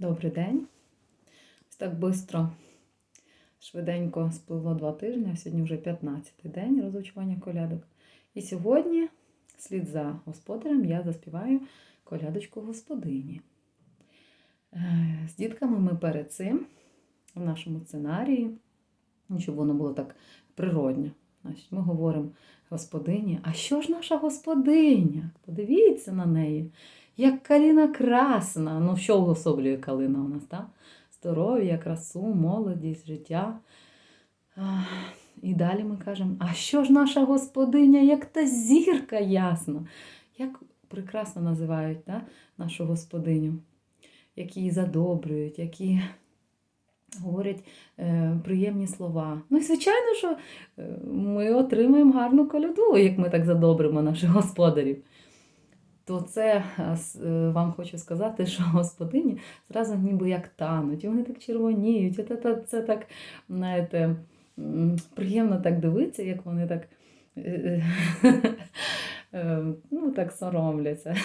Добрий день. Ось так швидко, швиденько спливло два тижні, а сьогодні вже 15-й день розучування колядок. І сьогодні, слід за господарем, я заспіваю колядочку господині. Е, З дітками ми перед цим в нашому сценарії, ну, щоб воно було так природньо. Значить, ми говоримо господині, а що ж наша господиня? Подивіться на неї. Як каліна красна. Ну, що уособлює калина у нас, так? Здоров'я, красу, молодість, життя. І далі ми кажемо: а що ж наша господиня, як та зірка ясна? Як прекрасно називають да, нашу господиню, які її задобрюють, які говорять е, приємні слова. Ну і звичайно, що е, ми отримаємо гарну коляду, як ми так задобримо наших господарів то це е, е, вам хочу сказати, що господині зразу ніби як тануть, і вони так червоніють. Це, це, так, знаєте, приємно так дивитися, як вони так. е, Ну, так соромляться.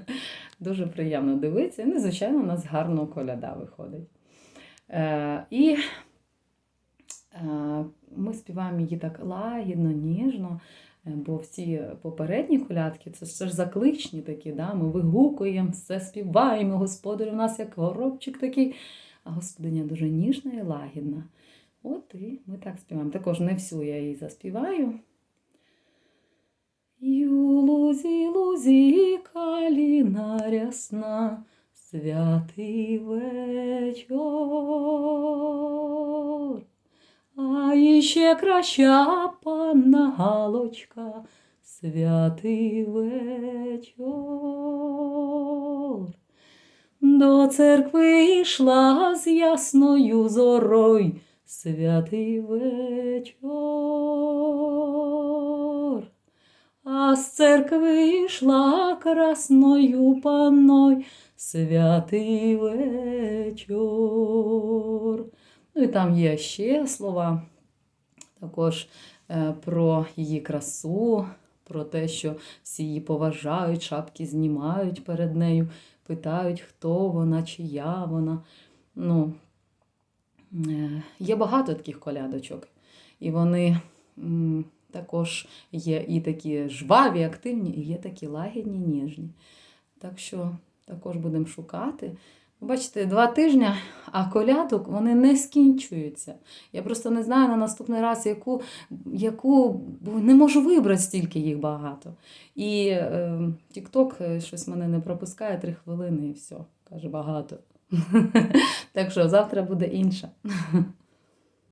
Дуже приємно дивитися. Ну, і, звичайно, у нас гарно коляда виходить. І ми співаємо її так лагідно, ніжно. Бо всі попередні колядки це, ж- закличні такі, да? ми вигукуємо, все співаємо, господар у нас як горобчик такий, а господиня дуже ніжна і лагідна. От і ми так співаємо. Також не всю я її заспіваю. Ю лузі, лузі, каліна рясна, святий вечор. А іще краща панна Галочка, святий вечор. До церкви йшла з ясною зорой, святий вечор. А з церкви йшла красною паной, святий вечор. Ну і там є ще слова також е, про її красу, про те, що всі її поважають, шапки знімають перед нею, питають, хто вона, чия вона. Ну, е, є багато таких колядочок. І вони також є і такі жваві, активні, і є такі лагідні, ніжні. Так що також будемо шукати. Бачите, два тижні, а колядок вони не скінчуються. Я просто не знаю на наступний раз, яку, яку не можу вибрати стільки їх багато. І е, TikTok щось мене не пропускає три хвилини і все. Каже, багато. Так що завтра буде інша.